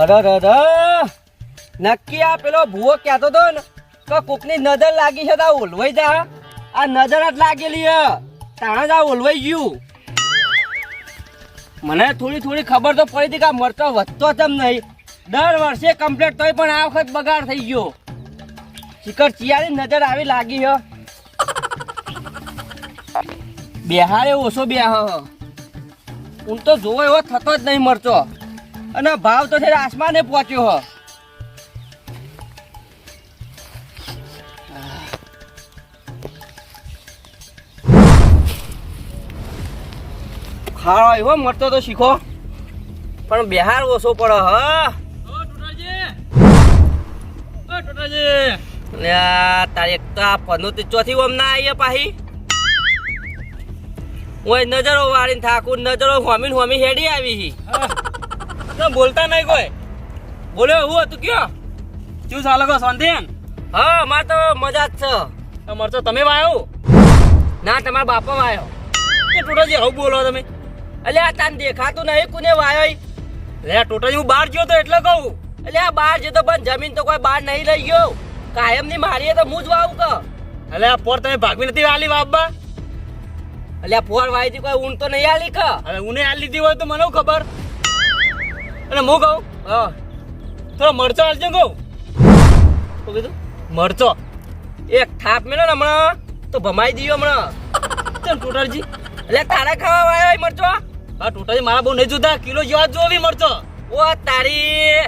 અરે દાદા નક્કી આ પેલો ભૂવો કહેતો તો ને કે કોકની નજર લાગી છે તા ઓલવાઈ જા. આ નજર જ લાગેલી હે તાણે જ આ ઓલવાઈ ગયું. મને થોડી થોડી ખબર તો પડી હતી કે આ મરચો વધતો તેમ નહીં. દર વર્ષે કમ્પ્લેટ તોય પણ આ વખત બગાડ થઈ ગયો. શિખર ચિયાની નજર આવી લાગી હે બેહારે ઓછો બેહ હું તો જોવો એવો થતો જ નહીં મરચો. અને ભાવ તો છે આસમાને પહોંચ્યો હો. ખાડો એવો મળતો તો શીખો. પણ બિહાર ઓછો પડે હ. તારી એક તો આ પનોતી ચોથી ઓમ ના આવીએ પાહી. ઓય નજરો વાળીને થાકું નજરો હોમીન હોમી હેડી આવી હી. ના બોલતા નહીં કોઈ. બોલ્યો હું હતું કયો? શું ચાલે કો શાંતિન હા માર તો મજા જ છે. તમારે તો તમે વાયો? ના તમારા બાપા વાયો. કે ટોટાજી આવું બોલો તમે. એટલે આ તાન દેખાતું નહીં કોને વાયો? લે ટોટાજી હું બહાર ગયો તો એટલે કહું. એટલે આ બાર જતો પણ જમીન તો કોઈ બહાર નહીં લઈ ગયો. કાયમની મારીએ તો હું જ વાવું કે એટલે આ પોર તમે ભાગવી નથી વાલી બાબા એટલે આ પોરથી કોઈ ઊંટ તો નહીં આલી કે હવે ઉને આલી લીધી હોય તો મને ખબર? અને હું કહું? હા. થોડો મરચો આલજો કહું. શું કીધું? મરચો. એક થાપ મેળો ને હમણાં તો ભમાઈ દીયો હમણાં. ચાલ ટોટાજી એટલે તારા ખાવા વાયો હોય મરચો? હા ટોટાજી મારા બહુ નહીં જોતા કિલો જેવા જોવી મરચો. ઓ તારી.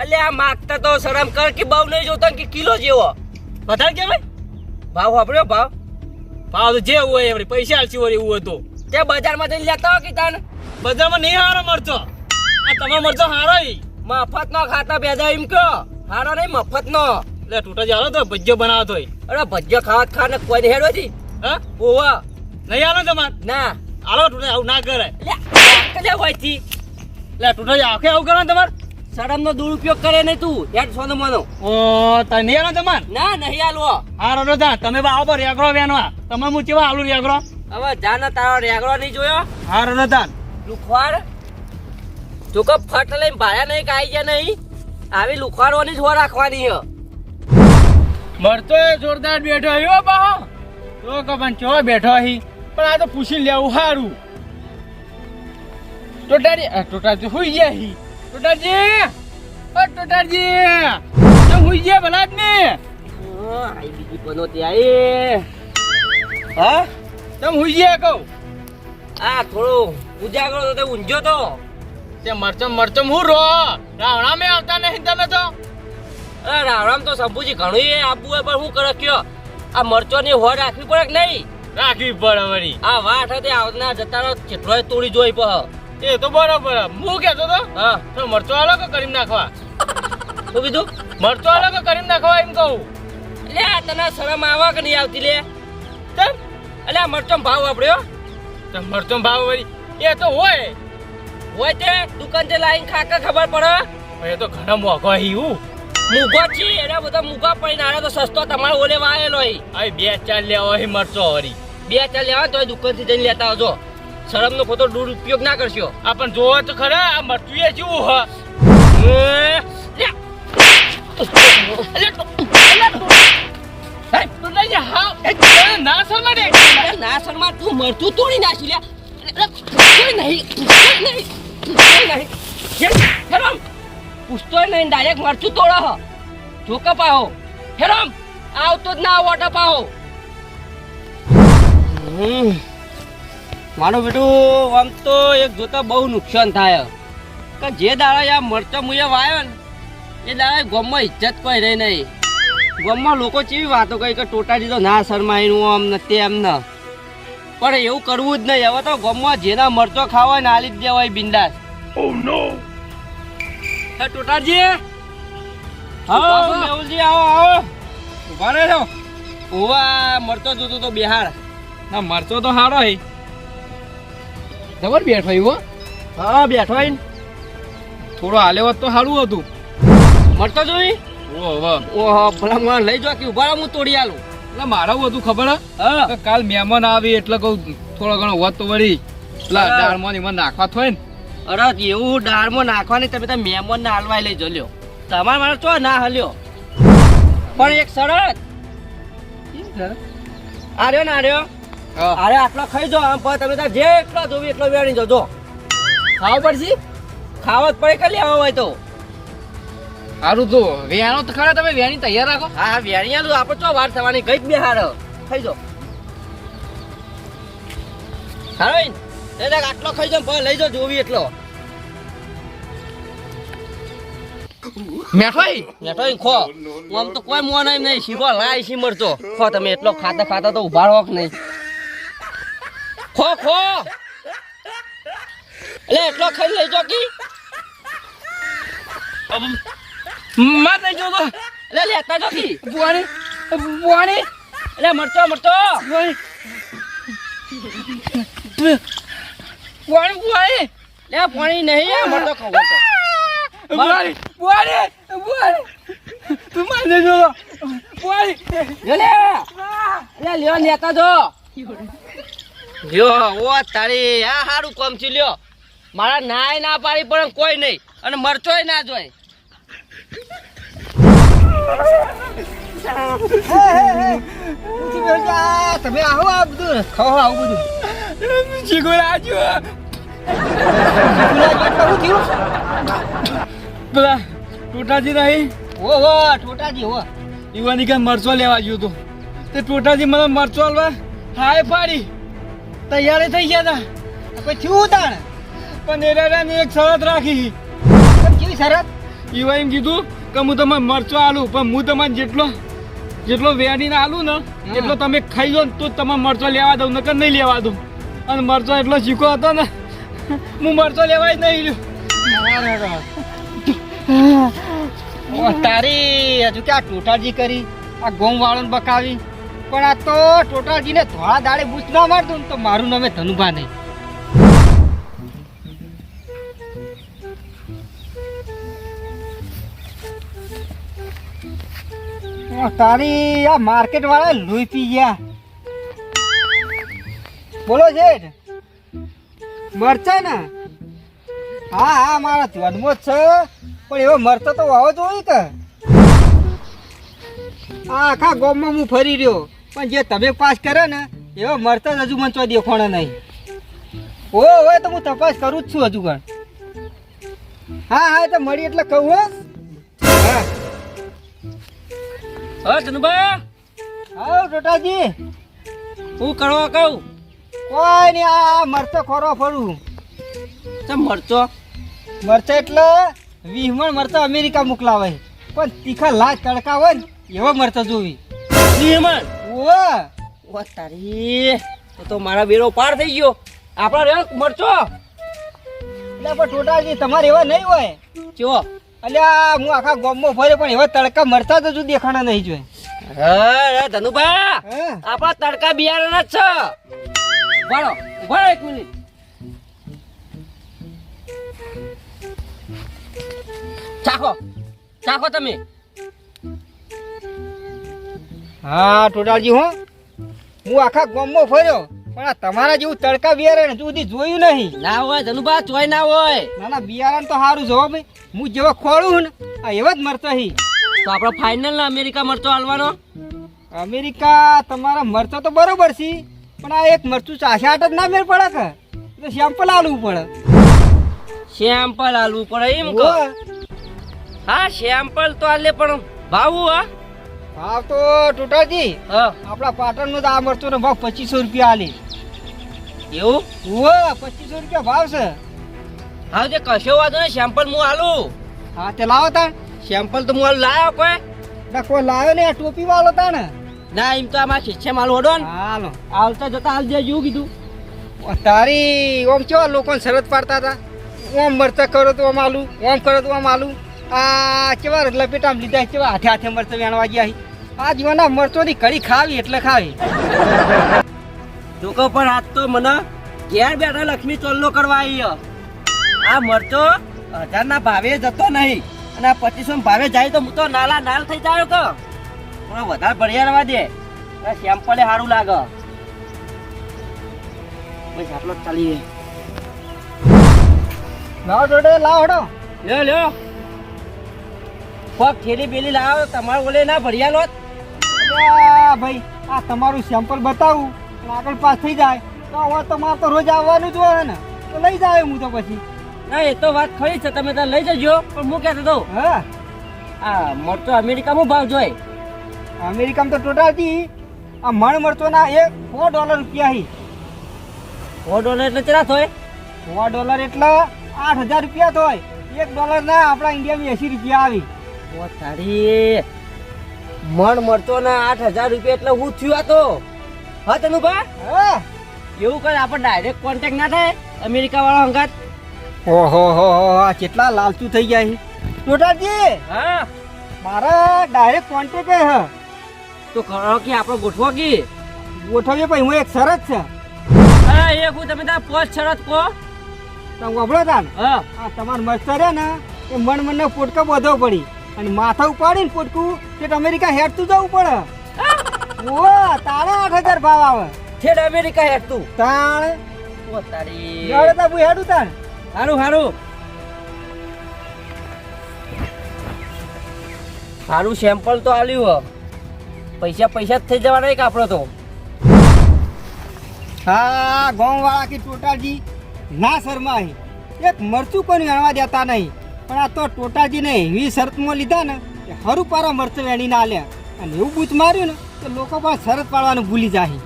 એટલે આ માગતા તો શરમ કર કે બહુ નહીં જોતા કે કિલો જેવો. વધારે કેવાય ભાવ વાપર્યો ભાવ? ભાવ તો જે હોય એવડી. પૈસા આલસી હોય એવું હોય તો તે બજારમાં જઈને લેતા હો કે તાન બજારમાં નહીં હારો મરચો. આ તમારો મરચો હારો મફત નો ખાતા બેજા એમ કયો હારો નહીં મફત નો એટલે ટોટાજી જાલો તો ભજીયો બનાવતો હોય અરે ભજીયો ખાવા જ ખાને કોઈ હેડો છી હા? ઓવા. નહીં આલો તમાર? ના. આલો ટોટાજી આવું ના કરે. એટલે હોયથી એટલે જાવ કે આવું કરો તમાર? સડમ નો દુરુપયોગ કરે નહીં તું. હેડ સોનો મનો. ઓ તને હાલો તમારે? ના નહીં આલો. હારો તો તા તમે આવો પર રેગરો વેનવા તમે હું કેવા આલુ રેગરો હવે જાના તારો રેગરો નહીં જોયો? હારો તો તા લુખવાડ તું કે ફટ લઈને ભાયા નહીં કાઈ ગયા નહીં? આવી લુખવાડોની જ હો રાખવાની હ. મરતો જોરદાર બેઠો આવ્યો બા. તો કપન ચો બેઠો હી? પણ આ તો પૂછી લેવું સારું ટોટાજી ટોટાજી હુઈ ગયા હી. ટોટાજી ઓ ટોટાજી તો હુઈ ગયા ભલા ને. આઈ બીજી પનોતી આઈ હા? તમે હુઈ ગયા કહું. આ થોડો ઉજાગરો તે ઊંઝો તો. તે મરચમ મરચમ હું રો રાવણા મે આવતા નહીં તમે તો? અરે રાવણામ તો શંભુજી ઘણું એ આપવું હોય પણ હું કરે કયો? આ મરચોની હોર રાખવી પડે કે નહીં? રાખવી પડે વળી. આ વાઠ હતી આવના જતા કેટલોય તોડી જોઈ પહ. એ તો બરોબર હું. કેતો તો? હા. તો મરચો આલો કે કરીમ નાખવા? શું કીધું? મરચો આલો કે કરીમ નાખવા એમ કહું? લે તને શરમ આવા કે નહીં આવતી લે? કેમ? એટલે મરચો ભાવ વાપર્યો? તો મરચો ભાવ વળી. એ તો હોય. હોય તે દુકાન તે લાઈન ખાકા ખબર પડે? એ તો ઘણા મોઘો હી હું મૂગો છે એના બધા મૂગા પડીને આને તો સસ્તો તમારે ઓલે વાયેલો હી. હવે બે ચાર લેવા હી મરચો હરી. બે ચાર લેવા તો દુકાનથી જઈને લેતા આવજો. શરમનો ખોટો દુરુપયોગ ના કરશો. આ પણ જોવો તો ખરા આ મરચું એ શું હ. ના શરમા ના શર્મા તું મરતું તોડી નાખી લે. નહીં નહીં. નહીં. નહીં ડાયરેક્ટ મરચું તોડો હ. જોકા આવતો જ ના વોટા પાહો મારો બેટું, આમ તો એક જોતા બહુ નુકસાન થાય. કે જે દાડા આ મરચો મુએ વાયો ને, એ દાડા ગામમાં ઇજ્જત કોઈ રહી નહીં. ગામમાં લોકો ચેવી વાતો કહી કે ટોટાજી તો ના શરમાઈનું આમ ન તે એમ ને. પણ એવું કરવું જ નહીં. હવે તો ગામમાં જેના મરચો ખાવા ને આલી જ દેવાય બિંદાસ. હે ટોટાજી હા મેહુલજી આવો આવો. ઊભા રહે છો ઓવા મરચો જોતો તો બિહાર ના મરચો તો હારો હી. જબર બેઠો હો હા. બેઠો થોડો હાલે હોત તો સારું હતું. મરતો જોઈ ઓ હવે. ઓહો ભલા મને લઈ જો કે ઊભા રહો, હું તોડી આલું. એટલે મારા બધું હતું ખબર હે? હા. કાલ મહેમાન આવી એટલે કહું થોડો ઘણો હોત તો વળી. એટલે. દાળમાં નાખવા થોય ને. અરે એવું ડાળમાં નાખવાની તમે તો મહેમાનને હાલવાય લઈ જલ્યો. તમારે મારે ચો ના હલ્યો? પણ એક શરત. આર્યો ને આર્યો? અરે આટલો ખાઈ જો આમ પણ તમે જે એટલો જોવી એટલો વેણી જજો. ખાવ પડશે? ખાવા જ પડે કે આવો હોય તો. સારું તો વેણો તો ખરા તમે વેણી તૈયાર રાખો. હા હા વેણિયાનું આપણે ચો વાર થવાની ગઈ જ હારો ખાઈ જો હારો દેખ આટલો ખાઈ જો પર લઈ જો જોવી એટલો. મેઠાઈ? ખો. આમ તો કોઈ મોન એમ નહીં શીખો લાય શી મરચો ખો તમે એટલો ખાતા ખાતા તો ઊભા રહો નહીં? ખો ખો. એટલે એટલો ખાઈ લઈ જો કી? એટલે લેતા જો કી? બુવાણી બુવાણી એટલે મરતો બુવાણી બુવાણી બુવાણી લે પાણી નહીં મને તો ખબર મરચો બુવાણી બુવાણી બુવાણી તું માને જો જોતો લે લે. લે લ્યો લેતા જો. લ્યો ઓ તારી આ હારું કોમ છે લ્યો. મારા નાય ના પાડી પણ કોઈ નહીં. અને મરચોય ના જોય. તમે આવો આ બધું. ખાઓ આવું બધું. શીખો રાજુ પેલા ટોટાજી નહીં ઓ હો ટોટાજી હો. યુવાની કે મરચો લેવા ગયો તો. તે ટોટાજી મને મરચો હાલવા હાય પાડી. તૈયારી થઈ ગયા હતા પછી થયું તાણ? પણ એ એક શરત રાખી. કેવી શરત? એવા એમ કીધું કે હું તમને મરચો આલું પણ હું તમારે જેટલો જેટલો વેડીને આલું ને એટલો તમે ખાઈ લો તો તમારે મરચો લેવા દઉં નકર નહીં લેવા દઉં. અને મરચો એટલો ચીકો હતો ને હું મરચો લેવાય નહીં લ્યો. તારી હજુ કે આ ટોટાજી કરી આ ગોમ વાળો બકાવી. પણ આ તો ટોટાજીને ધોળા દાડે બૂચ ના મારતું ને તો મારું નામે ધનુભા નહીં. તારી આ માર્કેટ વાળા લોહી પી ગયા. બોલો શેઠ મરચા ને? હા હા મારા ધ્વનમાં જ છે. પણ એવો મરતો તો વાવો જોઈ કે? આ આખા ગામમાં હું ફરી રહ્યો. પણ જે તમે પાસ કરે ને એવો મરતો જ હજુ મને ચો દેખોણો નહીં. ઓ હવે તો હું તપાસ કરું જ છું હજુ પણ હા હા તો મળી એટલે કહું હો. હા. હા ધનુભા હા ટોટાજી હું કરવા કહું? કોઈ નહીં આ મરતો ખોરો ફરું. ચમ મરચો? મરચા એટલે વીહમણ મરચા અમેરિકા મોકલાવે પણ તીખા લાજ તડકા હોય ને એવા મરચા જોવી. વિહમણ? ઓવા. ઓ તારી તો તો મારા બેરો પાર થઈ ગયો. આપણા રે મરચો? એટલે પણ ટોટાજી તમારે એવા નહીં હોય. ચો અલ્યા હું આખા ગામમાં ફરે પણ એવા તડકા મરતા તો જો દેખાણા નહીં જોઈએ હા ધનુભા. આપણા તડકા બિયારણા જ છે. ભણો ઉભાડો એક મિનિટ. ચાખો ચાખો તમે. હા ટોટાલજી હું. હું આખા ગામમાં ફર્યો પણ આ તમારા જેવું તડકા બિયારણ હજુ સુધી જોયું નહીં. ના હોય ધનુભા ચોય ના હોય. ના ના બિયારણ તો સારું જોવો ભાઈ. હું જેવા ખોળું ને આ એવો જ મરતો હી. તો આપણો ફાઇનલ ને અમેરિકા મરચો હાલવાનો? અમેરિકા તમારા મરચો તો બરોબર છે. પણ આ એક મરચું ચાસે આટ જ ના મેળ પડે કે? સેમ્પલ આલવું પડે. સેમ્પલ આલવું પડે એમ કહો. હા સેમ્પલ તો આલે પણ ભાવ હા. ભાવ તો ટોટાજી. આપણા પાટણનું આ મરચું ભાવ પચીસો રૂપિયા આલી. એવું? ઓવે પચીસો રૂપિયા ભાવ છે. હા તે કશો વાંધો ને સેમ્પલ હું આલું. હા તે લાવો તા સેમ્પલ તો હું લાવ્યો કોઈ. ના કોઈ લાવ્યો ને આ ટોપી વાળો તા ના એમ તો આમાં શિક્ષે માલ ઓડો ને. હાલો. આવતા જતા હાલ દેજો કીધું. તારી ઓમ કેવા લોકોને શરત પાડતા હતા? ઓમ મરતા કરો તો ઓમ આલું ઓમ કરો તો ઓમ આલું. આ કેવા લપેટામ લીધા કેવા હાથે હાથે મરચા વેણવા ગયા હી આ જીવનના મરચોની કઢી ખાવી એટલે ખાવી. લોકો પણ આજ તો મને ઘેર બેઠા લક્ષ્મી ચોલ્લો કરવા આવી. આ મરચો હજારના ભાવે જતો નહીં. અને આ પચીસો ભાવે જાય તો હું તો નાલા નાલ થઈ જાય કે થોડો વધારે ભરિયા રહેવા દે. સેમ્પલે સારું લાગે. બસ આટલો ચાલી લાવો જોડે લાવો હડો. લ્યો લ્યો. કોક થેલી બેલી લાવો તમારે ઓલે ના ભર્યા લોત ભાઈ આ તમારું સેમ્પલ બતાવું આગળ પાસ થઈ જાય. તો હવે તમારે તો રોજ આવવાનું જ હોય ને. તો લઈ જાય હું તો પછી. ના એ તો વાત ખરી છે. તમે ત્યાં લઈ જજો. પણ હું કહેતો હતો હા. આ મળતો અમેરિકામાં ભાવ જોઈ અમેરિકામાં તો ટોટાલથી આ મણ મળતો ના એક સો ડોલર રૂપિયા હી. સો ડોલર એટલે ચરા થોય? સો ડોલર એટલે આઠ હજાર રૂપિયા થાય. એક ડોલર ના આપણા ઇન્ડિયામાં એસી રૂપિયા આવી. ઓ તારી મણ મળતો ના આઠ હજાર રૂપિયા એટલે હું થયું આ તો? હા તનુભા? હા. એવું કરે આપણે ડાયરેક્ટ કોન્ટેક્ટ ના થાય? અમેરિકા વાળા અંગાત ઓહો હો હો આ કેટલા લાલચુ થઈ ગયા ટોટાજી હા. મારા ડાયરેક્ટ કોન્ટેક્ટ હે. તો ખરો કે આપણે ગોઠવો કે? ગોઠવીએ પછી હું એક શરત છે. હા એ હું તમે ત્યાં પોસ્ટ શરત કહો. તમે ગભળો તાન હા. તમારો મસ્તર છે ને એ મન મનને પોટકા બધો પડી. અને માથા ઉપાડીને પોટકું કે અમેરિકા હેડતું જવું પડે. ઓ તારા આઠ હજાર ભાવ આવે. છેડ અમેરિકા હેડ તું તાણ. ઓ તારી. તો હું હેડું તાણ. હારું હારું. સારું સેમ્પલ તો આલ્યું પૈસા પૈસા જ થઈ જવાના એક આપણો તો. હા ગામ વાળા કે ટોટાજી, ના શરમાય. એક મરચું કોઈ વેણવા દેતા નહીં. પણ આ તો ટોટાજીને એવી શરતમાં લીધા ને કે હરું પારા મરચું વેણી ના લે અને એવું બૂથ માર્યું ને તો લોકો પણ શરત પાડવાનું ભૂલી જાય.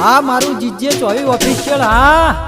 હા, મારું જીજે ચોવી ઓફિશિયલ હા.